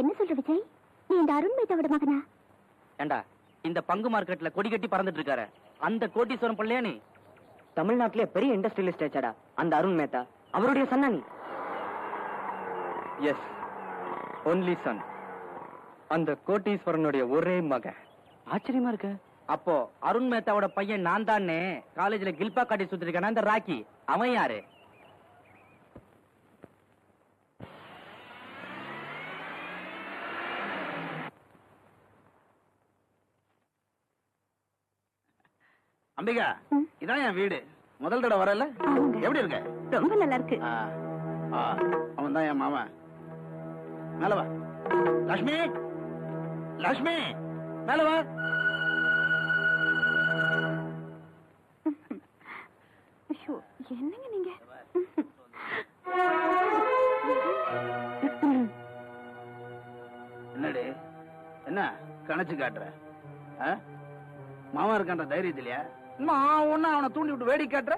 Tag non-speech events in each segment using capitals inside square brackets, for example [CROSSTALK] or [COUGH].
என்ன சொல்ற விஜய்? நீ இந்த அருண் மேத்தாவோட மகனா? ஏண்டா இந்த பங்கு மார்க்கெட்ல கொடி கட்டி பறந்துட்டு இருக்காரு. அந்த கோட்டீஸ்வரம் பிள்ளையா நீ? தமிழ்நாட்டிலே பெரிய இண்டஸ்ட்ரியலிஸ்ட் ஆச்சாடா அந்த அருண் மேத்தா. அவருடைய சன்னா நீ? எஸ் ஒன்லி சன் அந்த கோட்டீஸ்வரனுடைய ஒரே மகன் ஆச்சரியமா இருக்கு. அப்போ அருண் மேத்தாவோட பையன் நான் தானே? காலேஜ்ல கில்பா காட்டி சுத்திருக்கான இந்த ராக்கி? அவன் யாரு? அம்பிகா இதான் என் வீடு. முதல் தடவை வரல. எப்படி இருக்க? ரொம்ப நல்லா இருக்கு அவன் தான் என் மாமன். மேல வா. லட்சுமி லட்சுமி மேல வா. ஐயோ, என்னங்க நீங்க? என்னடி? என்ன கணச்சு காட்டுற? மாமா இருக்கான்ற தைரியத்திலயா? நான் ஒண்ணு அவனை தூண்டி விட்டு வேடி காட்டுற?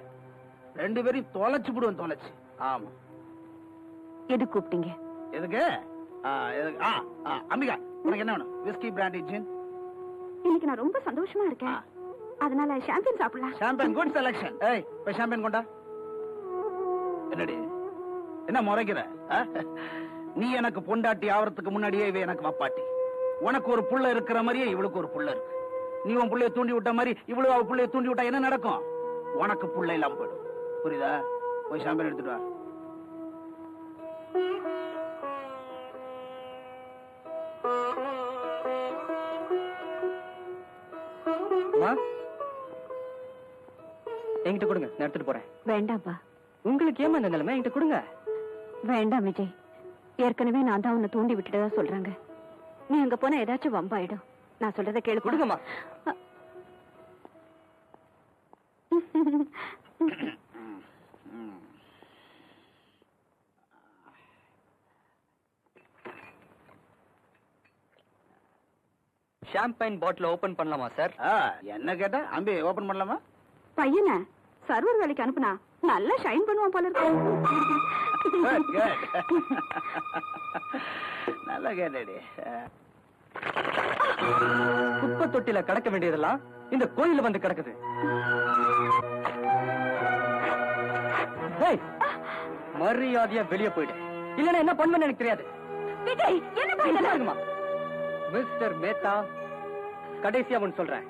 ரெண்டு பேரையும் தொலைச்சு விடுவேன் தொலைச்சு. ஆமா. எது கூப்பிட்டீங்க? எதுக்கு? ஆ? ஆ, ஆ, அம்பிகா உனக்கு என்ன வேணும்? விஸ்கி பிராண்டி ஜின் இன்னைக்கு நான் ரொம்ப சந்தோஷமா இருக்கேன். ஆ. அதனால ஷாம்பியன் சாப்பிடலாம். ஷாம்பன் குட் செலக்ஷன் ஏய் போய் ஷாம்பன் கொண்டா. என்னடி? என்ன முறைக்கிற? ஆ? நீ எனக்கு பொண்டாட்டி ஆவறதுக்கு முன்னாடியே இவ எனக்கு வப்பாட்டி. உனக்கு ஒரு புள்ள இருக்கிற மாதிரியே இவளுக்கு ஒரு புள்ள இருக்கு. நீ உன் புள்ளைய தூண்டி விட்ட மாதிரி இவ்வளவு அவ புள்ளைய தூண்டி விட்டா என்ன நடக்கும்? உனக்கு புள்ள இல்லாம போயிடும். புரியுதா? போய் ஷாம்பன் எடுத்துட்டு வா. என்கிட்ட கொடுங்க நான் எடுத்துட்டு போறேன். வேண்டாம்ப்பா. உங்களுக்கு ஏமா இந்த நிலைமை? என்கிட்ட கொடுங்க. வேண்டாம் விஜய். ஏற்கனவே நான் தான் உன்னை தூண்டி விட்டுட்டதா சொல்றாங்க. நீ அங்க போனா ஏதாச்சும் வம்பாயிடும். நான் சொல்றத கேளு கொடுங்கம்மா. ஷாம்பைன் பாட்டில் ஓபன் பண்ணலாமா சார் என்ன கேட்டா? அம்பி ஓபன் பண்ணலாமா? பையனை சர்வர் வேலைக்கு அனுப்புனா நல்லா ஷைன் பண்ணுவான் போல இருக்கு. [LAUGHS] நல்லா கேட்டடி. குப்பை தொட்டில கிடக்க வேண்டியதெல்லாம் இந்த கோயில்ல வந்து கிடக்குது. மரியாதையா வெளிய போயிடு. இல்லன்னா என்ன பண்ணுவேன்னு எனக்கு தெரியாது. மிஸ்டர் மேத்தா கடைசியா ஒன்னு சொல்றேன்.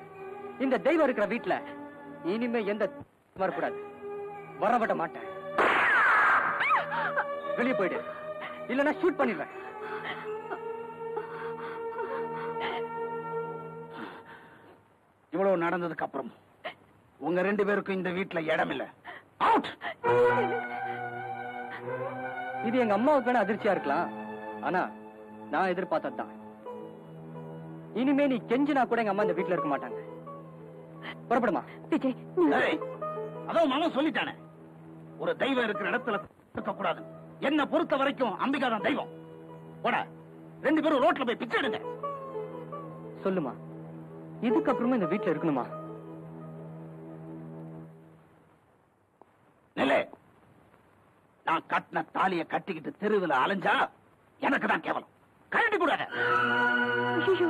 இந்த தெய்வம் இருக்கிற வீட்ல இனிமே எந்த வரக்கூடாது. வரவிட மாட்டேன். வெளிய போயிடு. இல்லன்னா ஷூட் பண்ணிடுவேன் இவ்வளவு நடந்ததுக்கு அப்புறம் உங்க ரெண்டு பேருக்கும் இந்த வீட்ல இடம் இல்ல அவுட் இது எங்க அம்மாவுக்கு வேணா அதிர்ச்சியா இருக்கலாம். ஆனா நான் எதிர்பார்த்ததுதான். இனிமே நீ கெஞ்சினா கூட எங்க அம்மா இந்த வீட்ல இருக்க மாட்டாங்க. புறப்படுமா? விஜய் அதான் மாமா சொல்லிட்டானே. ஒரு தெய்வம் இருக்கிற இடத்துல இருக்க கூடாது என்ன பொறுத்த வரைக்கும் அம்பிகா தான் தெய்வம். போடா ரெண்டு பேரும் ரோட்ல போய் பிச்சை எடுங்க. சொல்லுமா? இதுக்கப்புறமா இந்த வீட்ல இருக்கணுமா? நிலே நான் கட்டின தாலிய கட்டிக்கிட்டு தெருவில் அலைஞ்சா எனக்கு தான் கேவலம். கூடாத ஐயோ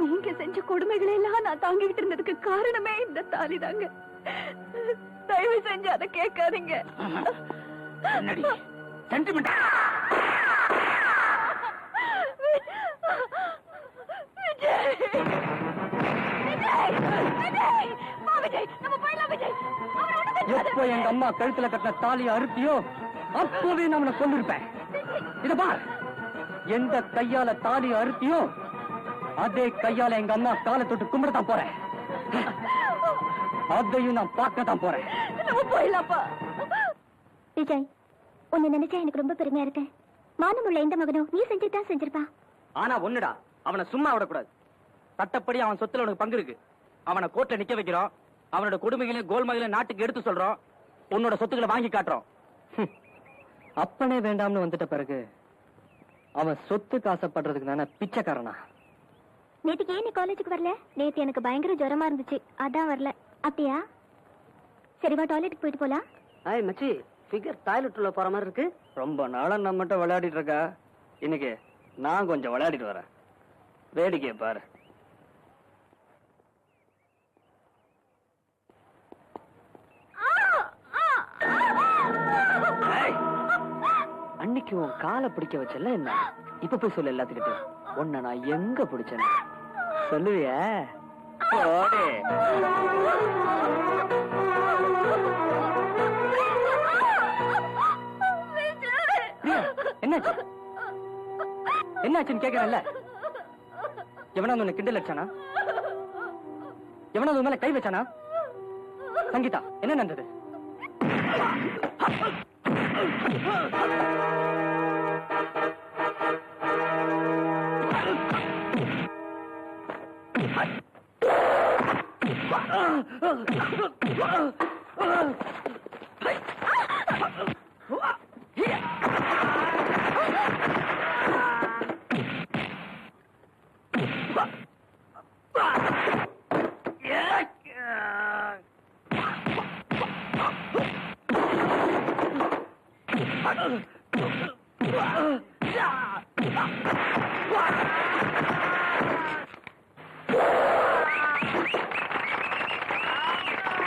நீங்க செஞ்ச கொடுமைகளை எல்லாம் நான் தாங்கிட்டு இருந்ததுக்கு காரணமே இந்த தாலி தாங்க. தயவு செஞ்சு அதை கேட்காதீங்க. என்னடி? சென்டிமெண்ட் எப்போ எங்க அம்மா கழுத்துல கட்டின தாலியை அறுத்தியோ அப்போவே நான் அவனை கொண்டிருப்பேன் இத பார். எந்த கையால தாலி அறுத்தியோ அதே கையால எங்க அம்மா காலை தொட்டு கும்பிடத்தான் போறேன். அதையும் நான் பார்க்க தான் போறேன். நம்ம போயிடலாம்ப்பா. விஜய் உன்னை நினைச்சா எனக்கு ரொம்ப பெருமையா இருக்கு. மானமுள்ள எந்த மகனும் நீ செஞ்சுதான் செஞ்சிருப்பான் ஆனா ஒண்ணுடா அவனை சும்மா விடக்கூடாது. சட்டப்படி அவன் சொத்துல உனக்கு பங்கு இருக்கு. அவனை கோர்ட்ல நிக்க வைக்கிறோம். அவனோட கொடுமைகளையும் கோல்மைகளையும் நாட்டுக்கு எடுத்து சொல்றோம். உன்னோட சொத்துக்களை வாங்கி காட்டுறோம். அப்பனே வேண்டாம்னு வந்துட்ட பிறகு அவன் சொத்துக்கு ஆசைப்படுறதுக்கு நானே பிச்சைக்காரனா? நேத்துக்கு ஏன் நீ காலேஜுக்கு வரல? நேத்து எனக்கு பயங்கர ஜுரமா இருந்துச்சு. அதான் வரல. அப்படியா? சரிவா டாய்லெட்டுக்கு போயிட்டு போலாம். ஐய் மச்சி. ஃபிகர் டாய்லெட் உள்ள போற மாதிரி இருக்கு. ரொம்ப நாளா நம்மகிட்ட விளையாடிட்டு இருக்கா. இன்னைக்கு நான் கொஞ்சம் விளையாடிட்டு வரேன். வேடிக்கையை பாரு. அன்னைக்கு உன் காலை பிடிக்க வச்சல என்ன? இப்ப போய் சொல்லு எல்லாத்துக்கிட்டையும். உன்னை நான் எங்க பிடிச்சேன்னு. சொல்லுவிய? என்னாச்சு? என்னாச்சுன்னு கேக்குறேன்ல. எவனாவது உன்னை கிண்டல் அடிச்சானா? எவனாவது மேல கை வச்சானா? சங்கீதா என்ன நடந்தது? 啊啊啊啊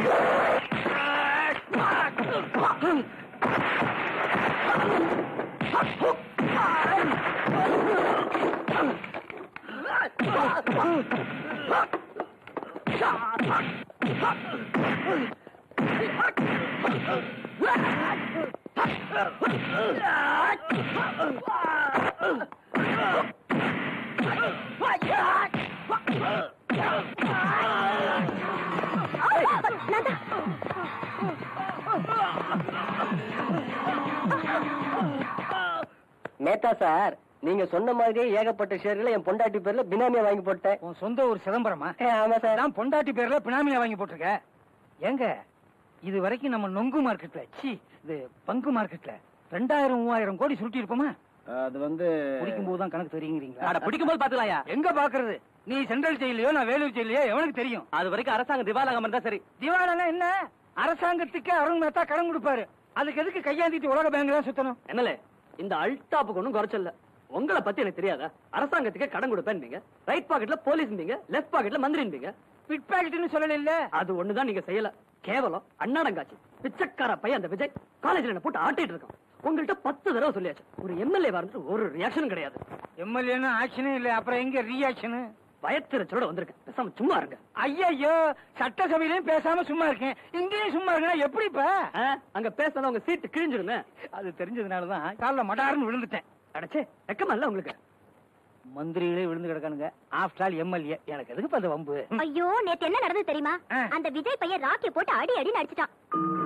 Ah! மேத்தா சார் நீங்க சொன்ன மாதிரியே ஏகப்பட்ட ஷேர்களை என் பொண்டாட்டி பேர்ல பினாமியா வாங்கி போட்டேன். உன் சொந்த ஒரு சிதம்பரமா? ஆமா சார். நான் பொண்டாட்டி பேர்ல பினாமியா வாங்கி போட்டிருக்க. ஏங்க இது வரைக்கும் நம்ம நொங்கு மார்க்கெட்ல சி இது பங்கு மார்க்கெட்ல ரெண்டாயிரம் மூவாயிரம் கோடி சுருட்டி இருப்போமா? அது வந்து குடிக்கும் போது தான் கணக்கு தெரியுங்கிறீங்களா? அட பிடிக்கும் போது பாத்துக்கலாம்யா எங்க பாக்குறது? நீ சென்ட்ரல் ஜெயிலையோ நான் வேலூர் ஜெயிலையோ எவனுக்கு தெரியும்? அது வரைக்கும் அரசாங்கம் திவாலாகாம இருந்தா சரி. திவாலானா என்ன? அரசாங்கத்துக்கு அருண் மேத்தா கடன் கொடுப்பாரு. அதுக்கு எதுக்கு கையாந்திட்டு உலக பேங்க் தான் சுத்தணும்? என்னலே? இந்த அல்டாப்புக்கு ஒண்ணும் குறைச்சல்ல உங்களை பத்தி எனக்கு தெரியாதா? அரசாங்கத்துக்கே கடன் கொடுப்பேன் ரைட் பாக்கெட்ல போலீஸ் லெஃப்ட் பாக்கெட்ல மந்திரி பிட் பாக்கெட்னு சொல்லல இல்ல அது ஒண்ணுதான் நீங்க செய்யல. கேவலம் அண்ணாடங்காச்சு பிச்சைக்கார பையன் அந்த விஜய் காலேஜ்ல என்ன போட்டு ஆட்டிட்டு இருக்கான். உங்கள்ட்ட பத்து தடவை சொல்லியாச்சு. ஒரு எம்எல்ஏ வந்துட்டு ஒரு ரியாக்ஷனும் கிடையாது. எம்எல்ஏன்னு ஆக்ஷனே இல்ல. அப்புறம் எங்க ரியாக்ஷனு பயத்திரச்சோட வந்திருக்கேன். பேசாம சும்மா இருங்க. ஐயோ சட்டசபையிலயும் பேசாம சும்மா இருக்கேன். இங்கேயும் சும்மா இருக்கேன் எப்படிப்பா ஆ, அங்க பேசினா உங்க சீட்டு கிழிஞ்சிருமே அது தெரிஞ்சதுனாலதான் காலைல மடார்னு விழுந்துட்டேன். அடச்சே வெக்கமா இல்ல உங்களுக்கு? மந்திரிகளே விழுந்து கிடக்கானுங்க. ஆஃப்டர் ஆல் எம்எல்ஏ எனக்கு எதுக்கு அந்த வம்பு? ஐயோ நேத்து என்ன நடந்தது தெரியுமா. அந்த விஜய் பையன் ராக்கி போட்டு அடி அடி நடிச்சிட்டான்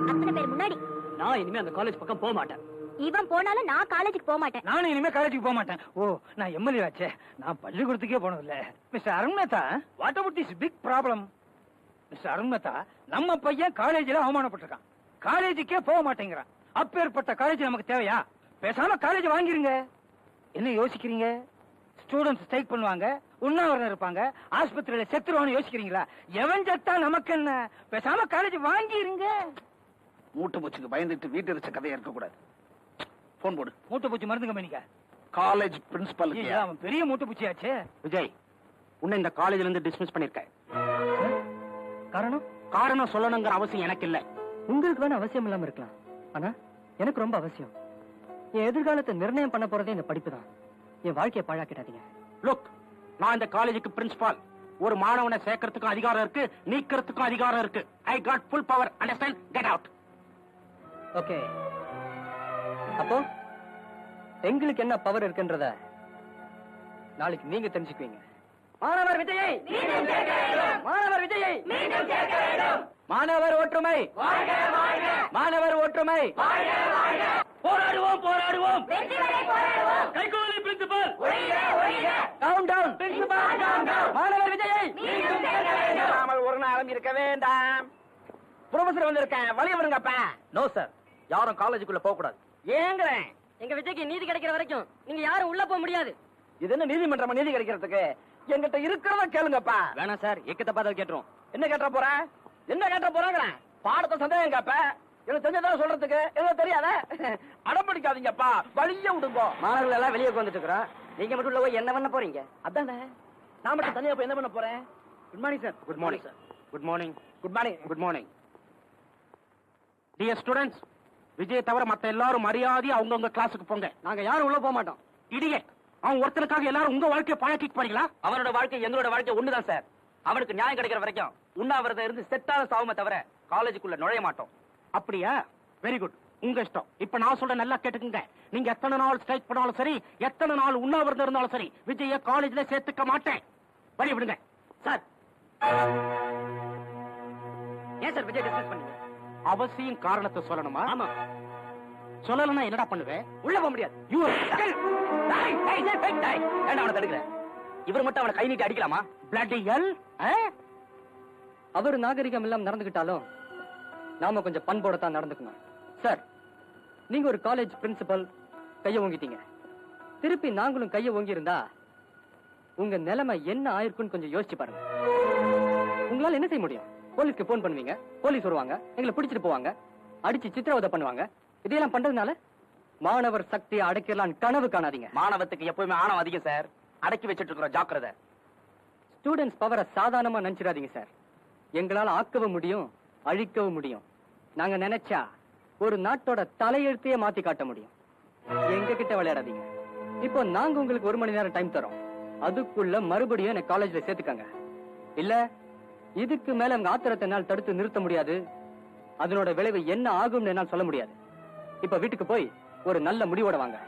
அத்தனை பேர் முன்னாடி. நான் இனிமே அந்த காலேஜ் பக்கம் போக மாட்டேன். இவன் போனாலும் நான் காலேஜுக்கு போக மாட்டேன் நானும் இனிமே காலேஜுக்கு போக மாட்டேன் ஓ நான் எம்எல்ஏ ஆச்சே. நான் பள்ளிக்கூடத்துக்கே போனதில்ல. Mister Arun Mehta what about this big problem mister Arun Mehta நம்ம பையன் காலேஜ்ல அவமானப்பட்டிருக்கான். காலேஜுக்கே போக மாட்டேங்கிறான் அப்பேற்பட்ட காலேஜ் நமக்கு தேவையா? பேசாம காலேஜ் வாங்கிருங்க. என்ன யோசிக்கிறீங்க? ஸ்டூடெண்ட்ஸ் ஸ்ட்ரைக் பண்ணுவாங்க உண்ணாவிரதம் இருப்பாங்க ஆஸ்பத்திரியில செத்துருவான்னு யோசிக்கிறீங்களா? எவன் செத்தா நமக்கு என்ன? பேசாம காலேஜ் வாங்கிருங்க. மூட்டை பூச்சிக்கு பயந்துட்டு வீட்டு இருச்ச கதையா இருக்க கூடாது போன் போடு. மூட்டை பூச்சி மருந்து கம்பெனிக்கா காலேஜ் பிரின்சிபல் அவன் பெரிய மூட்டை பூச்சியாச்சே விஜய் உன்னை இந்த காலேஜ்ல இருந்து டிஸ்மிஸ் பண்ணிருக்கேன் காரணம்? காரணம் சொல்லணுங்கிற அவசியம் எனக்கு இல்ல உங்களுக்கு வேணா அவசியம் இல்லாம இருக்கலாம். ஆனா எனக்கு ரொம்ப அவசியம். என் எதிர்காலத்தை நிர்ணயம் பண்ண போறதே இந்த படிப்பு தான் என் வாழ்க்கையை பாழாக்கிடாதீங்க. லுக் நான் இந்த காலேஜுக்கு பிரின்சிபால் ஒரு மாணவனை சேர்க்கறதுக்கும் அதிகாரம் இருக்கு நீக்கிறதுக்கும் அதிகாரம் இருக்கு. I got full power understand get out okay அப்போ எங்களுக்கு என்ன பவர் இருக்குன்றத நாளைக்கு நீங்க தெரிஞ்சுக்குவீங்க. மாணவர் விஜயை! மாணவர் விஜயை! மாணவர் ஒற்றுமை! மாணவர் ஒற்றுமை! போராடுவோம் போராடுவோம். கைகோலி பிரின்சிபல். டவுன் டவுன் பிரின்சிபல் மாணவர் விஜயை! நாமல் ஒரு நாளும் இருக்க வேண்டாம். ப்ரொஃபசர் வந்திருக்கேன். வழி வருங்கப்பா. நோ சார் யாரும் காலேஜுக்குள்ள போக கூடாது ஏங்குறேன். எங்க விஜய்க்கு நீதி கிடைக்கிற வரைக்கும் நீங்க யாரும் உள்ள போக முடியாது. இது என்ன நீதிமன்றம் நீதி கிடைக்கிறதுக்கு? என்கிட்ட இருக்கிறத கேளுங்கப்பா. வேணாம் சார் எக்கத்த பார்த்து கேட்டுரும் என்ன கேட்ட போற? என்ன கேட்ட போறாங்க பாடத்தை சந்தேகம் கேப்ப எனக்கு தெரிஞ்சதான் சொல்றதுக்கு எனக்கு தெரியாத? அடம் பிடிக்காதீங்கப்பா. வழிய விடுங்க. மாணவர்கள் எல்லாம் வெளியே உட்காந்துட்டு இருக்கிறோம். நீங்க மட்டும் இல்லவோ என்ன பண்ண போறீங்க? அதானே. நான் மட்டும் தனியா போய் என்ன பண்ண போறேன்? Good morning sir good morning good morning good morning good morning dear students Vijay தவிர மத்த எல்லாரும் மரியாதையா அவங்கவங்க கிளாஸுக்கு போங்க. நாங்க யாரும் உள்ள போக மாட்டோம் இடியே அவன் ஒருத்தனுக்காக எல்லாரும் உங்க வாழ்க்கையை பழக்கிட்டு போறீங்களா? அவனோட வாழ்க்கை எங்களோட வாழ்க்கை ஒண்ணுதான் சார். அவனுக்கு நியாயம் கிடைக்கிற வரைக்கும் உண்ணாவிரதம் இருந்து செத்தால சாவுமே தவிர காலேஜுக்குள்ள நுழைய மாட்டோம். அப்படியா? வெரி குட் உங்க இஷ்டம். இப்ப நான் சொல்ற நல்லா கேட்டுக்குங்க. நீங்க எத்தனை நாள் ஸ்ட்ரைக் பண்ணாலும் சரி எத்தனை நாள் உண்ணாவிரதம் இருந்தாலும் சரி விஜய காலேஜ்ல சேர்த்துக்க மாட்டேன். வழி விடுங்க சார். ஏன் சார் விஜய் டிஸ்கஸ் பண்ணீங்க? அவசியம் காரணத்தை சொல்லணுமா? ஆமா. சொல்லலன்னா என்னடா பண்ணுவேன் உள்ள போக முடியாது. அவனை தடுக்கிற? இவர் மட்டும் அவனை கை நீட்டி அடிக்கலாமா? பிளட்டி எல் அவர் நாகரிகம் எல்லாம் நடந்துகிட்டாலும் நாம கொஞ்சம் பண்போட தான் நடந்துக்கணும். சார் நீங்க ஒரு காலேஜ் பிரின்சிபல் கைய ஓங்கிட்டீங்க. திருப்பி நாங்களும் கைய ஓங்கி இருந்தா உங்க நிலைமை என்ன ஆயிருக்குன்னு கொஞ்சம் யோசிச்சு பாருங்க. உங்களால என்ன செய்ய முடியும்? போலீஸ்க்கு போன் பண்ணுவீங்க. போலீஸ் வருவாங்க. எங்களை பிடிச்சிட்டு போவாங்க. அடிச்சு சித்திரவதை பண்ணுவாங்க. இதையெல்லாம் பண்றதுனால மாணவர் சக்தியை அடைக்கலாம் கனவு காணாதீங்க. மாணவத்துக்கு எப்பவுமே ஆணவம் அதிகம் சார். அடக்கி வச்சிட்டு இருக்கிறோம் ஜாக்கிரதை. ஸ்டூடெண்ட்ஸ் பவரை சாதாரணமா நினைச்சிடாதீங்க சார். எங்களால ஆக்கவும் முடியும் அழிக்கவும் முடியும். நாங்க நினைச்சா ஒரு நாட்டோட தலையெழுத்தையே மாத்தி காட்ட முடியும். எங்க கிட்ட விளையாடாதீங்க. இப்போ நாங்க உங்களுக்கு ஒரு மணி நேரம் டைம் தரோம். அதுக்குள்ள மறுபடியும் என்ன காலேஜ்ல சேர்த்துக்கங்க. இல்ல இதுக்கு மேல உங்க ஆத்திரத்தை என்னால் தடுத்து நிறுத்த முடியாது. அதனோட விளைவு என்ன ஆகும்னு என்னால் சொல்ல முடியாது. இப்ப வீட்டுக்கு போய் ஒரு நல்ல முடிவோட வாங்க.